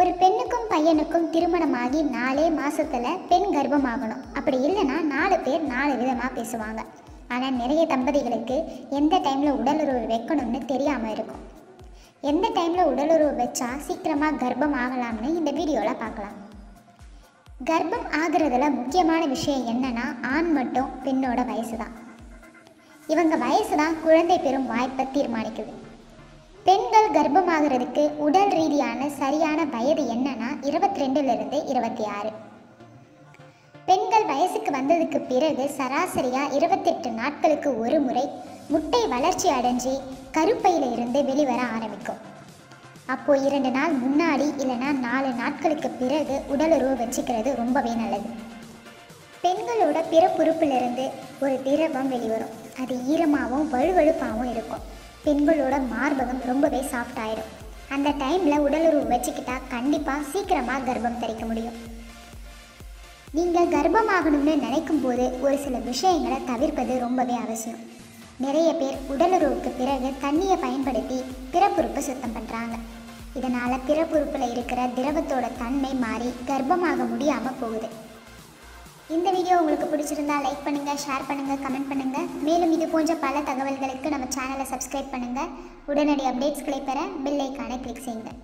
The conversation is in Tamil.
ஒரு பெண்ணுக்கும் பையனுக்கும் திருமணமாகி நாலே மாசத்துல பெண் கர்ப்பமாகணும். அப்படி இல்லைன்னா நாலு பேர் நாலு விதமாக பேசுவாங்க. ஆனால் நிறைய தம்பதிகளுக்கு எந்த டைமில் உடலுறவு வைக்கணும்னு தெரியாமல் இருக்கும். எந்த டைமில் உடலுறவு வச்சா சீக்கிரமாக கர்ப்பம் ஆகலாம்னு இந்த வீடியோவில் பார்க்கலாம். கர்ப்பம் ஆகுறதுல முக்கியமான விஷயம் என்னன்னா ஆண் மட்டும் பெண்ணோட வயசு தான் இவங்க வயசு தான் குழந்தை பெறும் வாய்ப்பை தீர்மானிக்குது. பெண்கள் கர்ப்பமாகிறதுக்கு உடல் ரீதியான சரியான வயது என்னன்னா இருபத்தி ரெண்டுலேருந்து இருபத்தி ஆறு பெண்கள் வயசுக்கு வந்ததுக்கு பிறகு சராசரியாக இருபத்தெட்டு நாட்களுக்கு ஒரு முறை முட்டை வளர்ச்சி அடைஞ்சு கருப்பையில் இருந்து வெளிவர ஆரம்பிக்கும். அப்போது இரண்டு நாள் முன்னாடி இல்லைன்னா நாலு நாட்களுக்கு பிறகு உடலுறவு வச்சுக்கிறது ரொம்பவே நல்லது. பெண்களோட பிறப்புறுப்பிலிருந்து ஒரு திரவம் வெளிவரும். அது ஈரமாகவும் வழுவழுப்பாகவும் இருக்கும். பெண்களோட மார்பகம் ரொம்பவே சாஃப்ட் ஆயிடும். அந்த டைமில் உடலுறவு வச்சுக்கிட்டா கண்டிப்பாக சீக்கிரமாக கர்ப்பம் தரிக்க முடியும். நீங்கள் கர்ப்பமாகணும்னு நினைக்கும் போது ஒரு சில விஷயங்களை தவிர்ப்பது ரொம்பவே அவசியம். நிறைய பேர் உடலுறவுக்கு பிறகு தண்ணியை பயன்படுத்தி பிறப்புறுப்பை சுத்தம் பண்ணுறாங்க இதனால் பிறப்புறுப்பில் இருக்கிற திரவத்தோட தன்மை மாறி கர்ப்பமாக முடியாமல் போகுது. இந்த வீடியோ உங்களுக்கு பிடிச்சிருந்தா லைக் பண்ணுங்கள் ஷேர் பண்ணுங்கள் கமெண்ட் பண்ணுங்கள் மேலும் இது போன்ற பல தகவல்களுக்கு நம்ம சேனலை சப்ஸ்கிரைப் பண்ணுங்கள் உடனடி அப்டேட்ஸ்களை பெற பெல் ஐக்கானை கிளிக் செய்யுங்கள்